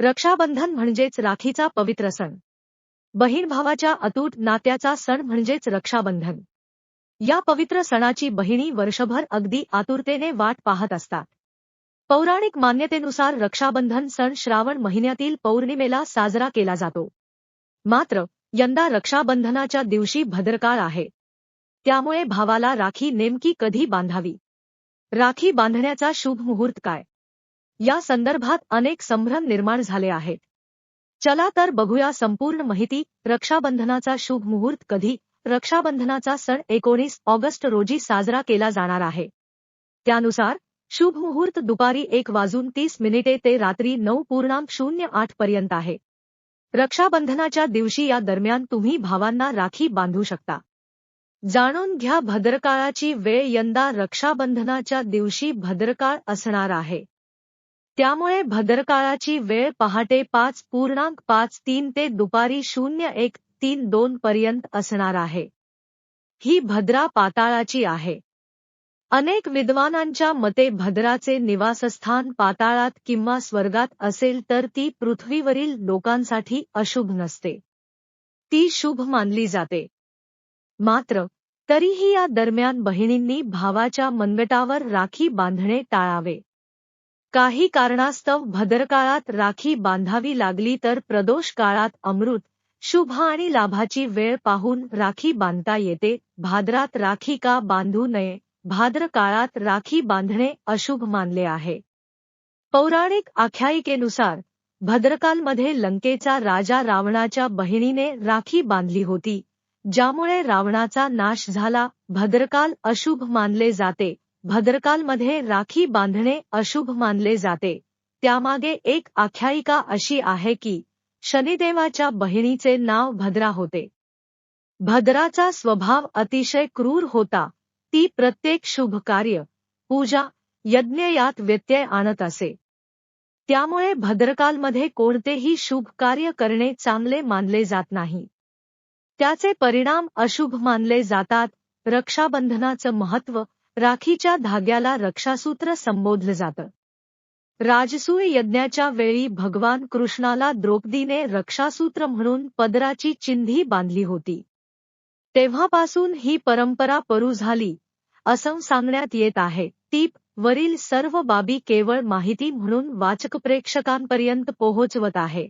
रक्षाबंधन म्हणजेच राखीचा पवित्र सण. बहीण भावाच्या अतूट नात्याचा सण म्हणजेच रक्षाबंधन. या पवित्र सणाची बहिणी वर्षभर अगदी आतुरतेने वाट पाहत असतात. पौराणिक मान्यतेनुसार रक्षाबंधन सण श्रावण महिन्यातील पौर्णिमेला साजरा केला जातो. मात्र यंदा रक्षाबंधनाच्या दिवशी भद्रकाळ आहे. त्यामुळे भावाला राखी नेमकी कधी बांधावी? राखी बांधण्याचा शुभ मुहूर्त काय? या संदर्भात अनेक संभ्रम निर्माण झाले आहेत. चला तर बघूया संपूर्ण माहिती. रक्षाबंधनाचा शुभ मुहूर्त कधी? रक्षाबंधनाचा सण एकोणीस ऑगस्ट रोजी साजरा केला जाणार आहे. त्यानुसार शुभ मुहूर्त दुपारी एक वाजून तीस मिनिटे ते रात्री नऊ पूर्णांक शून्य आठ पर्यंत आहे. रक्षाबंधनाच्या दिवशी या दरम्यान तुम्ही भावांना राखी बांधू शकता. जाणून घ्या भद्रकाळाची वेळ. यंदा रक्षाबंधनाच्या दिवशी भद्रकाळ असणार आहे. त्यामुळे भद्रकाळाची वेळ पहाटे पाच पूर्णांक पाच तीन ते दुपारी शून्य एक तीन दोन पर्यंत असणार आहे. ही भद्रा पाताळाची आहे. अनेक विद्वानांच्या मते भद्राचे निवासस्थान पाताळात किंवा स्वर्गात असेल तर ती पृथ्वीवरील लोकांसाठी अशुभ नसते. ती शुभ मानली जाते. मात्र तरीही या दरम्यान बहिणींनी भावाच्या मनगटावर राखी बांधणे टाळावे. काही कारणास्तव भद्रकाळात राखी बांधावी लागली तर प्रदोष काळात अमृत शुभ आणि लाभाची वेळ पाहून राखी बांधता येते. भाद्रात राखी का बांधू नये? भाद्र काळात राखी बांधणे अशुभ मानले आहे. पौराणिक आख्यायिकेनुसार भद्रकालमध्ये लंकेचा राजा रावणाच्या बहिणीने राखी बांधली होती ज्यामुळे रावणाचा नाश झाला. भद्रकाल अशुभ मानले जाते. भद्रकालमध्ये राखी बांधणे अशुभ मानले जाते. त्यामागे एक आख्यायिका अशी आहे की शनिदेवाच्या बहिणीचे नाव भद्रा होते. भद्राचा स्वभाव अतिशय क्रूर होता. ती प्रत्येक शुभ कार्य पूजा यज्ञ यात व्यत्यय आणत असे. त्यामुळे भद्रकालमध्ये कोणतेही शुभ कार्य करणे चांगले मानले जात नाही. त्याचे परिणाम अशुभ मानले जातात. रक्षाबंधनाचं महत्त्व राखीच्या धाग्याला रक्षासूत्र संबोधलं जातं. राजसूय यज्ञाच्या वेळी भगवान कृष्णाला द्रौपदीने रक्षासूत्र म्हणून पदराची चिंधी बांधली होती. तेव्हापासून ही परंपरा परू झाली असं सांगण्यात येत आहे. टीप वरील सर्व बाबी केवळ माहिती म्हणून वाचक प्रेक्षकांपर्यंत पोहोचवत आहे.